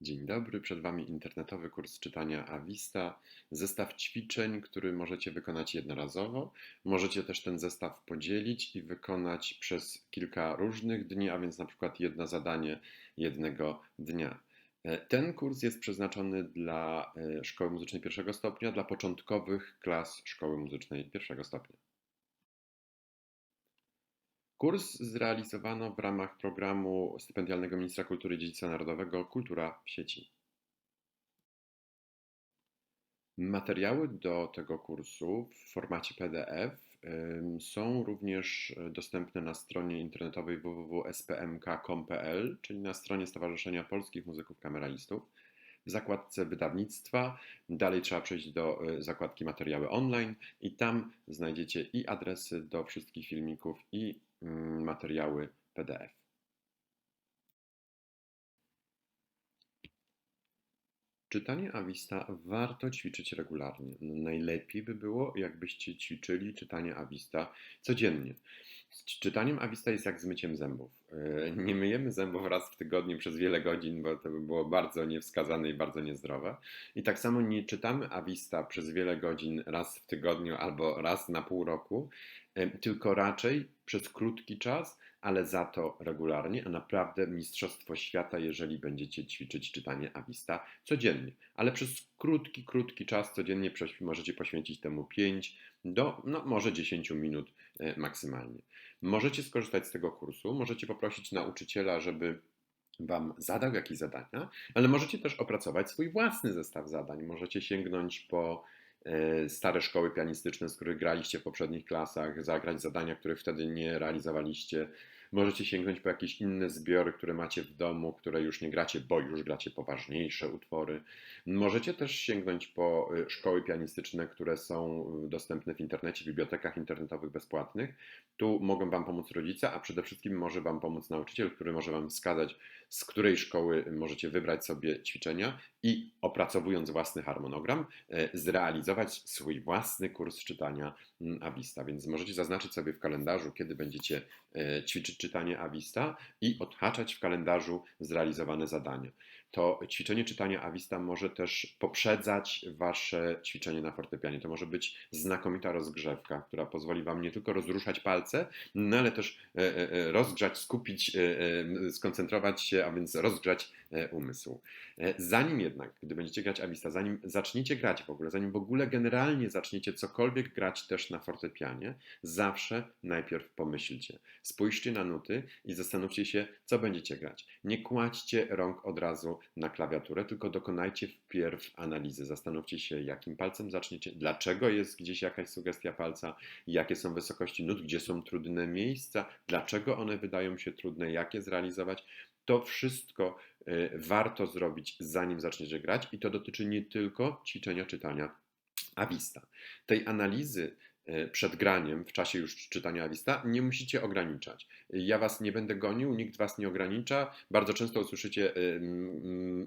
Dzień dobry, przed Wami internetowy kurs czytania Avista, zestaw ćwiczeń, który możecie wykonać jednorazowo. Możecie też ten zestaw podzielić i wykonać przez kilka różnych dni, a więc na przykład jedno zadanie jednego dnia. E, ten kurs jest przeznaczony dla e, szkoły muzycznej pierwszego stopnia, dla początkowych klas szkoły muzycznej pierwszego stopnia. Kurs zrealizowano w ramach programu stypendialnego Ministra Kultury i Dziedzictwa Narodowego Kultura w sieci. Materiały do tego kursu w formacie PDF są również dostępne na stronie internetowej www.spmk.com.pl, czyli na stronie Stowarzyszenia Polskich Muzyków Kameralistów. W zakładce wydawnictwa dalej trzeba przejść do e, zakładki materiały online i tam znajdziecie i adresy do wszystkich filmików i materiały PDF. Czytanie Avista warto ćwiczyć regularnie. Najlepiej by było, jakbyście ćwiczyli czytanie Avista codziennie. Z czytaniem Avista jest jak z myciem zębów. E, nie myjemy zębów raz w tygodniu przez wiele godzin, bo to by było bardzo niewskazane i bardzo niezdrowe. I tak samo nie czytamy Avista przez wiele godzin raz w tygodniu albo raz na pół roku, tylko raczej przez krótki czas, ale za to regularnie, a naprawdę mistrzostwo świata, jeżeli będziecie ćwiczyć czytanie Avista codziennie. Ale przez krótki, krótki czas codziennie możecie poświęcić temu 5 do no, może 10 minut e, maksymalnie. Możecie skorzystać z tego kursu, możecie poprosić nauczyciela, żeby Wam zadał jakieś zadania, ale możecie też opracować swój własny zestaw zadań. Możecie sięgnąć po e, stare szkoły pianistyczne, z których graliście w poprzednich klasach, zagrać zadania, których wtedy nie realizowaliście Możecie sięgnąć po jakieś inne zbiory, które macie w domu, które już nie gracie, bo już gracie poważniejsze utwory. Możecie też sięgnąć po y, szkoły pianistyczne, które są dostępne w internecie, w bibliotekach internetowych bezpłatnych. Tu mogą Wam pomóc rodzice, a przede wszystkim może Wam pomóc nauczyciel, który może Wam wskazać, z której szkoły możecie wybrać sobie ćwiczenia i opracowując własny harmonogram, e, zrealizować swój własny kurs czytania mm, Avista. Więc możecie zaznaczyć sobie w kalendarzu, kiedy będziecie e, ćwiczyć czytanie Avista i odhaczać w kalendarzu zrealizowane zadania to ćwiczenie czytania Avista może też poprzedzać Wasze ćwiczenie na fortepianie. To może być znakomita rozgrzewka, która pozwoli Wam nie tylko rozruszać palce, no ale też e, e, e, rozgrzać, skupić, skoncentrować się, a więc rozgrzać umysł. Zanim jednak, gdy będziecie grać Avista, zanim zaczniecie grać w ogóle, zanim w ogóle generalnie zaczniecie cokolwiek grać też na fortepianie, zawsze najpierw pomyślcie. Spójrzcie na nuty i zastanówcie się, co będziecie grać. Nie kładźcie rąk od razu na klawiaturę, tylko dokonajcie wpierw analizy. Zastanówcie się, jakim palcem zaczniecie, dlaczego jest gdzieś jakaś sugestia palca, jakie są wysokości nut, gdzie są trudne miejsca, dlaczego one wydają się trudne, jak je zrealizować. To wszystko y, warto zrobić, zanim zaczniecie grać, i to dotyczy nie tylko ćwiczenia czytania Avista. Tej analizy przed graniem, w czasie już czytania Avista, nie musicie ograniczać. Ja was nie będę gonił, nikt was nie ogranicza. Bardzo często usłyszycie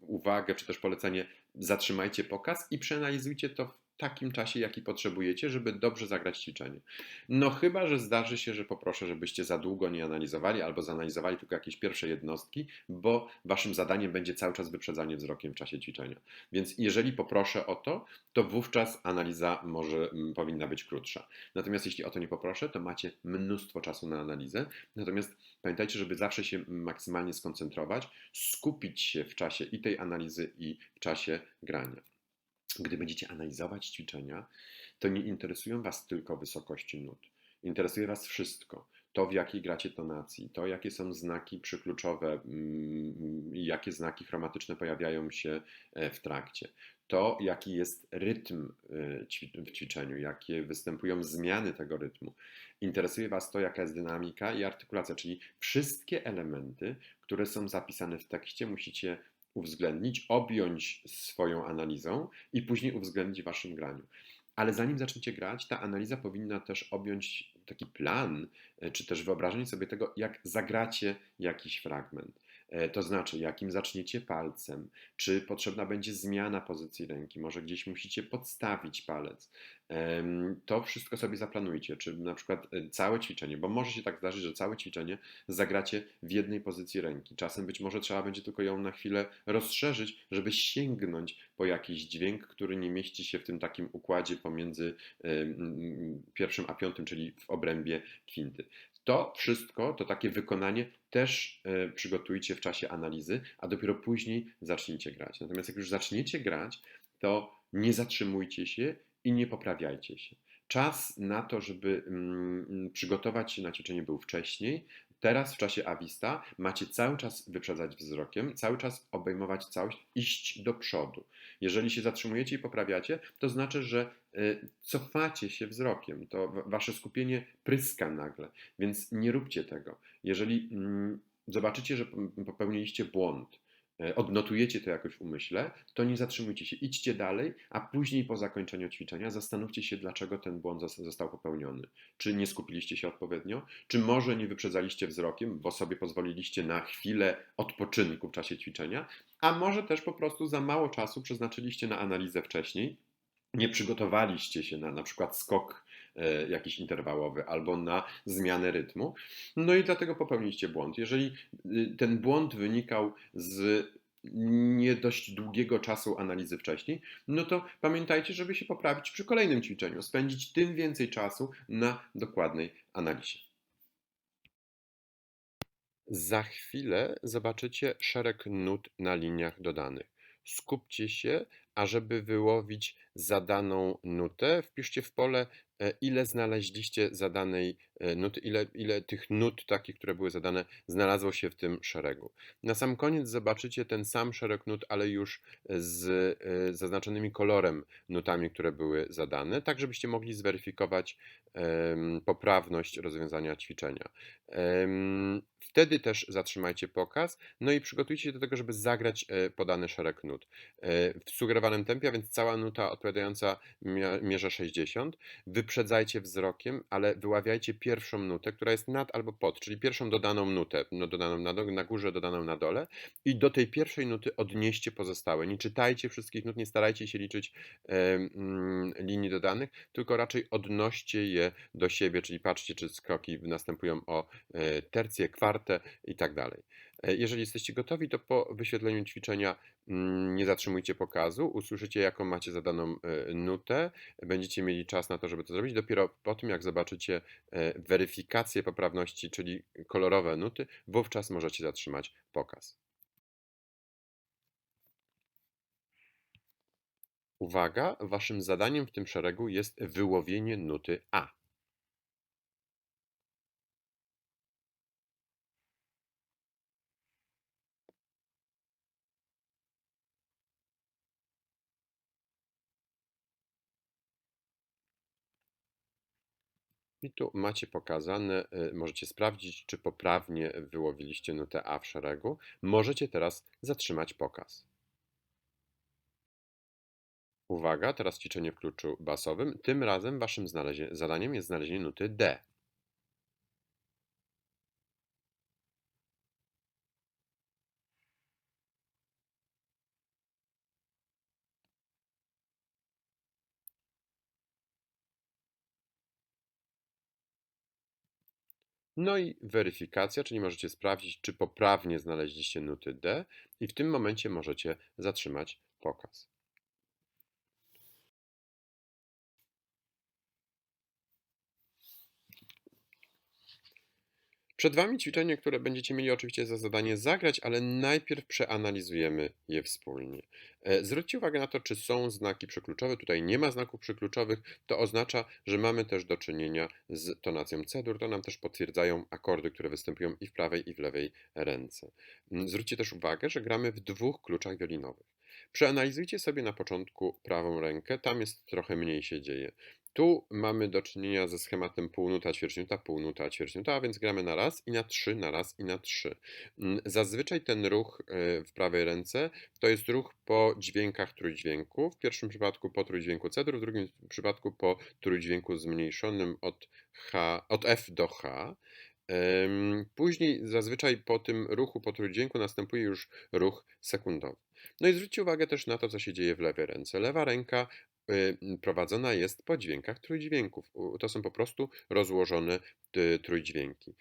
uwagę czy też polecenie zatrzymajcie pokaz i przeanalizujcie to takim czasie, jaki potrzebujecie, żeby dobrze zagrać ćwiczenie. No chyba, że zdarzy się, że poproszę, żebyście za długo nie analizowali albo zanalizowali tylko jakieś pierwsze jednostki, bo waszym zadaniem będzie cały czas wyprzedzanie wzrokiem w czasie ćwiczenia. Więc jeżeli poproszę o to, to wówczas analiza może powinna być krótsza. Natomiast jeśli o to nie poproszę, to macie mnóstwo czasu na analizę. Natomiast pamiętajcie, żeby zawsze się maksymalnie skoncentrować, skupić się w czasie i tej analizy, i w czasie grania. Gdy będziecie analizować ćwiczenia, to nie interesują Was tylko wysokości nut. Interesuje Was wszystko. To, w jakiej gracie tonacji, to, jakie są znaki przykluczowe, mm, jakie znaki chromatyczne pojawiają się e, w trakcie, to, jaki jest rytm e, w ćwiczeniu, jakie występują zmiany tego rytmu. Interesuje Was to, jaka jest dynamika i artykulacja, czyli wszystkie elementy, które są zapisane w tekście, musicie uwzględnić, objąć swoją analizą i później uwzględnić w waszym graniu. Ale zanim zaczniecie grać, ta analiza powinna też objąć taki plan, e, czy też wyobrażenie sobie tego, jak zagracie jakiś fragment. E, to znaczy, jakim zaczniecie palcem, czy potrzebna będzie zmiana pozycji ręki, może gdzieś musicie podstawić palec. To wszystko sobie zaplanujcie, czy na przykład e, całe ćwiczenie, bo może się tak zdarzyć, że całe ćwiczenie zagracie w jednej pozycji ręki. Czasem być może trzeba będzie tylko ją na chwilę rozszerzyć, żeby sięgnąć po jakiś dźwięk, który nie mieści się w tym takim układzie pomiędzy pierwszym a piątym, czyli w obrębie kwinty. To wszystko, to takie wykonanie też e, przygotujcie w czasie analizy, a dopiero później zacznijcie grać. Natomiast jak już zaczniecie grać, to nie zatrzymujcie się i nie poprawiajcie się. Czas na to, żeby mm, przygotować się na ćwiczenie był wcześniej. Teraz w czasie Avista macie cały czas wyprzedzać wzrokiem, cały czas obejmować całość, iść do przodu. Jeżeli się zatrzymujecie i poprawiacie, to znaczy, że y, cofacie się wzrokiem. To wasze skupienie pryska nagle, więc nie róbcie tego. Jeżeli mm, zobaczycie, że popełniliście błąd, odnotujecie to jakoś w umyśle, to nie zatrzymujcie się, idźcie dalej, a później po zakończeniu ćwiczenia zastanówcie się, dlaczego ten błąd został popełniony. Czy nie skupiliście się odpowiednio, czy może nie wyprzedzaliście wzrokiem, bo sobie pozwoliliście na chwilę odpoczynku w czasie ćwiczenia, a może też po prostu za mało czasu przeznaczyliście na analizę wcześniej, nie przygotowaliście się na na przykład skok e, jakiś interwałowy albo na zmianę rytmu. No i dlatego popełniliście błąd. Jeżeli y, ten błąd wynikał z nie dość długiego czasu analizy wcześniej, no to pamiętajcie, żeby się poprawić przy kolejnym ćwiczeniu, spędzić tym więcej czasu na dokładnej analizie. Za chwilę zobaczycie szereg nut na liniach dodanych. Skupcie się, ażeby wyłowić zadaną nutę, wpiszcie w pole, e, ile znaleźliście zadanej e, nuty, ile, ile tych nut takich, które były zadane, znalazło się w tym szeregu. Na sam koniec zobaczycie ten sam szereg nut, ale już z e, zaznaczonymi kolorem nutami, które były zadane, tak żebyście mogli zweryfikować poprawność rozwiązania ćwiczenia. Wtedy też zatrzymajcie pokaz, no i przygotujcie się do tego, żeby zagrać podany szereg nut. W sugerowanym tempie, a więc cała nuta odpowiadająca mierze 60. Wyprzedzajcie wzrokiem, ale wyławiajcie pierwszą nutę, która jest nad albo pod, czyli pierwszą dodaną nutę, no dodaną na, na górze, dodaną na dole i do tej pierwszej nuty odnieście pozostałe. Nie czytajcie wszystkich nut, nie starajcie się liczyć mm, linii dodanych, tylko raczej odnoście je do siebie, czyli patrzcie, czy skoki następują o e, tercję, kwartę i tak dalej. E, jeżeli jesteście gotowi, to po wyświetleniu ćwiczenia mm, nie zatrzymujcie pokazu, usłyszycie jaką macie zadaną e, nutę, będziecie mieli czas na to, żeby to zrobić. Dopiero po tym, jak zobaczycie e, weryfikację poprawności, czyli kolorowe nuty, wówczas możecie zatrzymać pokaz. Uwaga, waszym zadaniem w tym szeregu jest wyłowienie nuty A. I tu macie pokazane, y, możecie sprawdzić, czy poprawnie wyłowiliście nutę A w szeregu. Możecie teraz zatrzymać pokaz. Uwaga, teraz ćwiczenie w kluczu basowym. Tym razem waszym zadaniem jest znalezienie nuty D. No i weryfikacja, czyli możecie sprawdzić, czy poprawnie znaleźliście nuty D i w tym momencie możecie zatrzymać pokaz. Przed Wami ćwiczenie, które będziecie mieli oczywiście za zadanie zagrać, ale najpierw przeanalizujemy je wspólnie. E, zwróćcie uwagę na to, czy są znaki przekluczowe. Tutaj nie ma znaków przekluczowych. To oznacza, że mamy też do czynienia z tonacją C-dur. To nam też potwierdzają akordy, które występują i w prawej, i w lewej ręce. Zwróćcie też uwagę, że gramy w dwóch kluczach wiolinowych. Przeanalizujcie sobie na początku prawą rękę, tam jest trochę mniej się dzieje. Tu mamy do czynienia ze schematem półnuta, ćwierćnuta, półnuta, ćwierćnuta, a więc gramy na raz i na trzy, na raz i na trzy. Mm, zazwyczaj ten ruch e, w prawej ręce to jest ruch po dźwiękach trójdźwięku. W pierwszym przypadku po trójdźwięku C, w drugim przypadku po trójdźwięku zmniejszonym od, H, od F do H. Później zazwyczaj po tym ruchu, po trójdźwięku następuje już ruch sekundowy. No i zwróćcie uwagę też na to, co się dzieje w lewej ręce. Lewa ręka prowadzona jest po dźwiękach trójdźwięków. To są po prostu rozłożone y, trójdźwięki.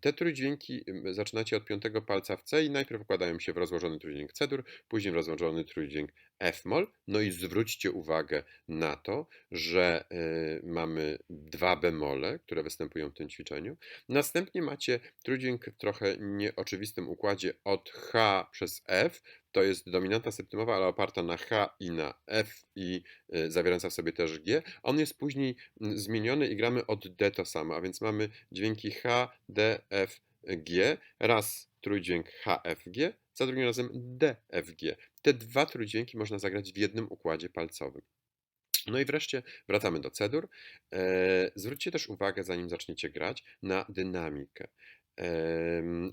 Te trójdźwięki y, zaczynacie od piątego palca w C i najpierw układają się w rozłożony trójdźwięk C-dur, później w rozłożony trójdźwięk F-moll. No i zwróćcie uwagę na to, że y, mamy dwa bemole, które występują w tym ćwiczeniu. Następnie macie trójdźwięk w trochę nieoczywistym układzie od H przez F. To jest dominanta septymowa, ale oparta na H i na F i y, zawierająca w sobie też G. On jest później mm, zmieniony i gramy od D to samo, a więc mamy dźwięki H, D, F, G. Raz trójdźwięk H, F, G, za drugim razem D, F, G. Te dwa trójdźwięki można zagrać w jednym układzie palcowym. No i wreszcie wracamy do cedur. E, zwróćcie też uwagę, zanim zaczniecie grać, na dynamikę.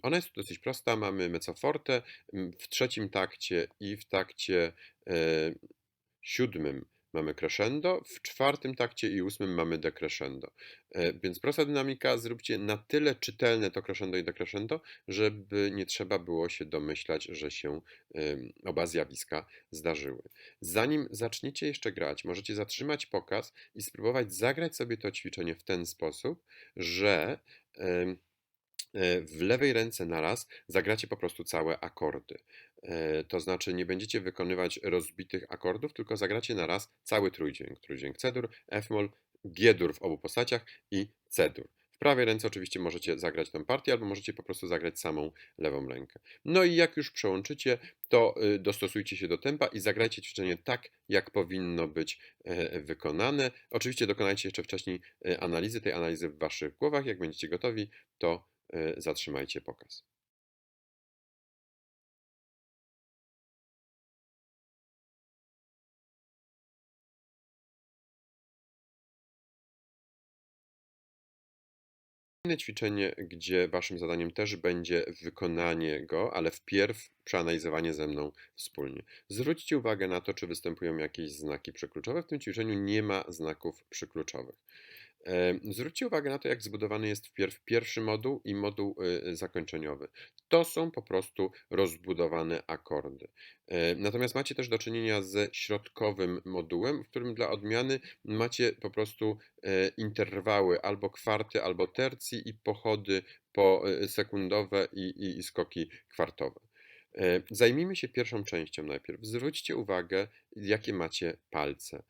Ona jest dosyć prosta. Mamy mezzo forte m, w trzecim takcie i w takcie e, siódmym mamy crescendo, w czwartym takcie i ósmym mamy decrescendo. E, Więc prosta dynamika, zróbcie na tyle czytelne to crescendo i decrescendo, żeby nie trzeba było się domyślać, że się oba zjawiska zdarzyły. Zanim zaczniecie jeszcze grać, możecie zatrzymać pokaz i spróbować zagrać sobie to ćwiczenie w ten sposób, że w lewej ręce naraz zagracie po prostu całe akordy. E, To znaczy nie będziecie wykonywać rozbitych akordów, tylko zagracie naraz cały trójdźwięk. Trójdźwięk C-dur, F-moll, G-dur w obu postaciach i C-dur. W prawej ręce oczywiście możecie zagrać tę partię, albo możecie po prostu zagrać samą lewą rękę. No i jak już przełączycie, to y, dostosujcie się do tempa i zagrajcie ćwiczenie tak, jak powinno być e, wykonane. Oczywiście dokonajcie jeszcze wcześniej e, analizy, tej analizy w waszych głowach. Jak będziecie gotowi, to e, zatrzymajcie pokaz. Inne ćwiczenie, gdzie waszym zadaniem też będzie wykonanie go, ale wpierw przeanalizowanie ze mną wspólnie. Zwróćcie uwagę na to, czy występują jakieś znaki przekluczowe. W tym ćwiczeniu nie ma znaków przekluczowych. E, Zwróćcie uwagę na to, jak zbudowany jest wpierw pierwszy moduł i moduł y, zakończeniowy. To są po prostu rozbudowane akordy. E, Natomiast macie też do czynienia ze środkowym modułem, w którym dla odmiany macie po prostu e, interwały albo kwarty, albo tercji i pochody po e, sekundowe i, i, i skoki kwartowe. Zajmijmy się pierwszą częścią najpierw. Zwróćcie uwagę, jakie macie palce.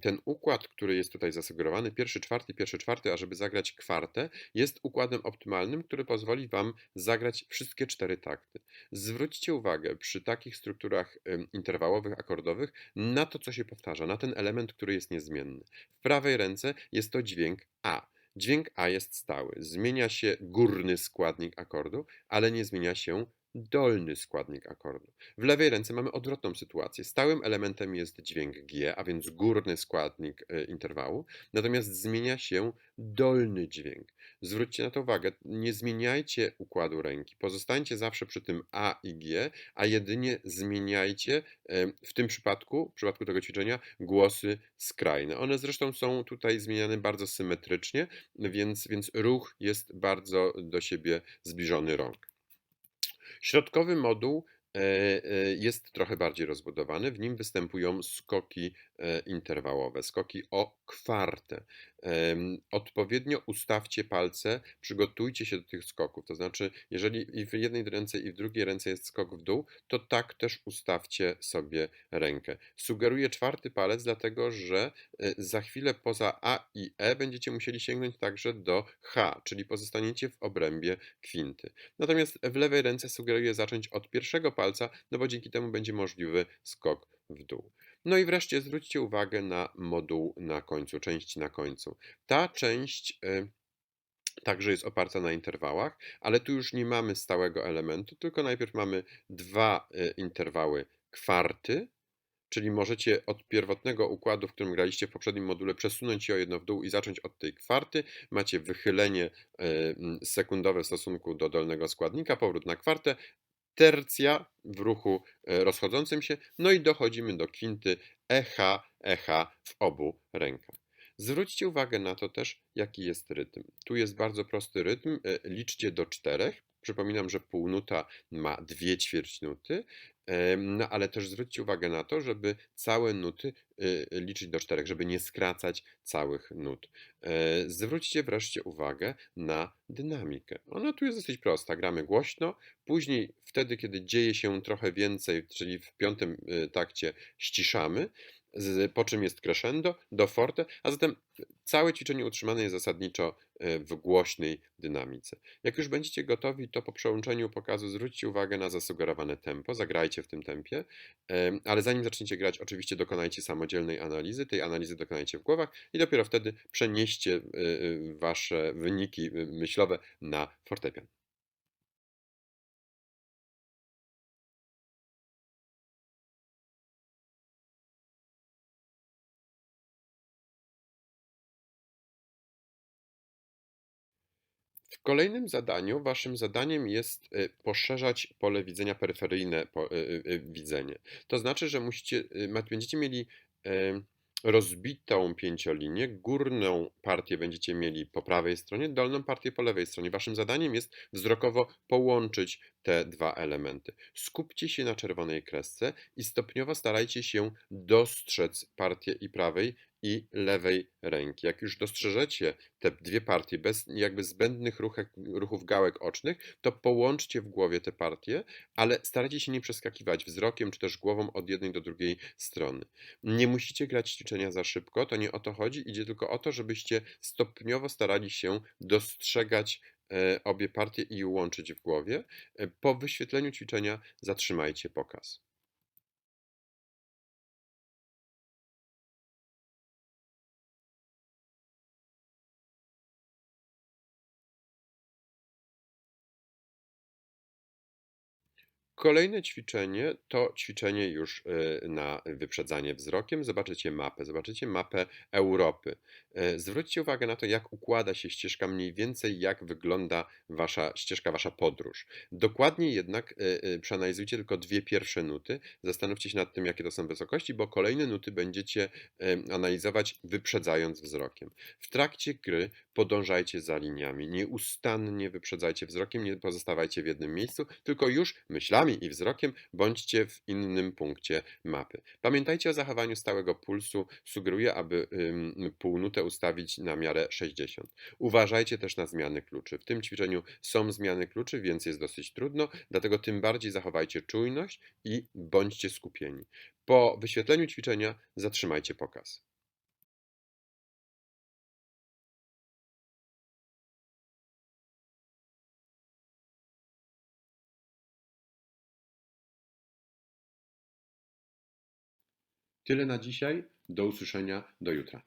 Ten układ, który jest tutaj zasugerowany, pierwszy, czwarty, pierwszy, czwarty, ażeby zagrać kwartę, jest układem optymalnym, który pozwoli Wam zagrać wszystkie cztery takty. Zwróćcie uwagę przy takich strukturach interwałowych, akordowych na to, co się powtarza, na ten element, który jest niezmienny. W prawej ręce jest to dźwięk A. Dźwięk A jest stały. Zmienia się górny składnik akordu, ale nie zmienia się dolny składnik akordu. W lewej ręce mamy odwrotną sytuację. Stałym elementem jest dźwięk G, a więc górny składnik e, interwału, natomiast zmienia się dolny dźwięk. Zwróćcie na to uwagę, nie zmieniajcie układu ręki. Pozostańcie zawsze przy tym A i G, a jedynie zmieniajcie e, w tym przypadku, w przypadku tego ćwiczenia, głosy skrajne. One zresztą są tutaj zmieniane bardzo symetrycznie, więc, więc ruch jest bardzo do siebie zbliżony rąk. Środkowy moduł e, e, jest trochę bardziej rozbudowany. W nim występują skoki interwałowe, skoki o kwartę. Odpowiednio ustawcie palce, przygotujcie się do tych skoków. To znaczy, jeżeli i w jednej ręce, i w drugiej ręce jest skok w dół, to tak też ustawcie sobie rękę. Sugeruję czwarty palec, dlatego że e, za chwilę poza A i E będziecie musieli sięgnąć także do H, czyli pozostaniecie w obrębie kwinty. Natomiast w lewej ręce sugeruję zacząć od pierwszego palca, no bo dzięki temu będzie możliwy skok w dół. No i wreszcie zwróćcie uwagę na moduł na końcu, część na końcu. Ta część y, także jest oparta na interwałach, ale tu już nie mamy stałego elementu, tylko najpierw mamy dwa y, interwały kwarty, czyli możecie od pierwotnego układu, w którym graliście w poprzednim module, przesunąć je o jedno w dół i zacząć od tej kwarty. Macie wychylenie y, sekundowe w stosunku do dolnego składnika, powrót na kwartę, tercja w ruchu e, rozchodzącym się, no i dochodzimy do kwinty EH, EH w obu rękach. Zwróćcie uwagę na to też, jaki jest rytm. Tu jest bardzo prosty rytm. e, Liczcie do czterech. Przypominam, że półnuta ma dwie ćwierćnuty, no ale też zwróćcie uwagę na to, żeby całe nuty y, liczyć do czterech, żeby nie skracać całych nut. E, Zwróćcie wreszcie uwagę na dynamikę. Ona tu jest dosyć prosta. Gramy głośno, później wtedy, kiedy dzieje się trochę więcej, czyli w piątym y, takcie ściszamy, z, po czym jest crescendo, do forte, a zatem całe ćwiczenie utrzymane jest zasadniczo e, w głośnej dynamice. Jak już będziecie gotowi, to po przełączeniu pokazu zwróćcie uwagę na zasugerowane tempo, zagrajcie w tym tempie, em, ale zanim zaczniecie grać, oczywiście dokonajcie samodzielnej analizy, tej analizy dokonajcie w głowach i dopiero wtedy przenieście y, wasze wyniki myślowe na fortepian. Kolejnym zadaniu waszym zadaniem jest y, poszerzać pole widzenia peryferyjne po, y, y, widzenie. To znaczy, że musicie, będziecie mieli rozbitą pięciolinię, górną partię będziecie mieli po prawej stronie, dolną partię po lewej stronie. Waszym zadaniem jest wzrokowo połączyć te dwa elementy. Skupcie się na czerwonej kresce i stopniowo starajcie się dostrzec partię i prawej i lewej ręki. Jak już dostrzeżecie te dwie partie bez jakby zbędnych ruchek, ruchów gałek ocznych, to połączcie w głowie te partie, ale starajcie się nie przeskakiwać wzrokiem czy też głową od jednej do drugiej strony. Nie musicie grać ćwiczenia za szybko, to nie o to chodzi, idzie tylko o to, żebyście stopniowo starali się dostrzegać e, obie partie i łączyć w głowie. E, Po wyświetleniu ćwiczenia zatrzymajcie pokaz. Kolejne ćwiczenie to ćwiczenie już y, na wyprzedzanie wzrokiem. Zobaczycie mapę, zobaczycie mapę Europy. E, Zwróćcie uwagę na to, jak układa się ścieżka, mniej więcej jak wygląda wasza ścieżka, wasza podróż. Dokładnie jednak y, y, przeanalizujcie tylko dwie pierwsze nuty. Zastanówcie się nad tym, jakie to są wysokości, bo kolejne nuty będziecie y, analizować wyprzedzając wzrokiem. W trakcie gry podążajcie za liniami, nieustannie wyprzedzajcie wzrokiem, nie pozostawajcie w jednym miejscu, tylko już myślami i wzrokiem bądźcie w innym punkcie mapy. Pamiętajcie o zachowaniu stałego pulsu. Sugeruję, aby półnutę ustawić na miarę 60. Uważajcie też na zmiany kluczy. W tym ćwiczeniu są zmiany kluczy, więc jest dosyć trudno, dlatego tym bardziej zachowajcie czujność i bądźcie skupieni. Po wyświetleniu ćwiczenia zatrzymajcie pokaz. Tyle na dzisiaj. Do usłyszenia do jutra.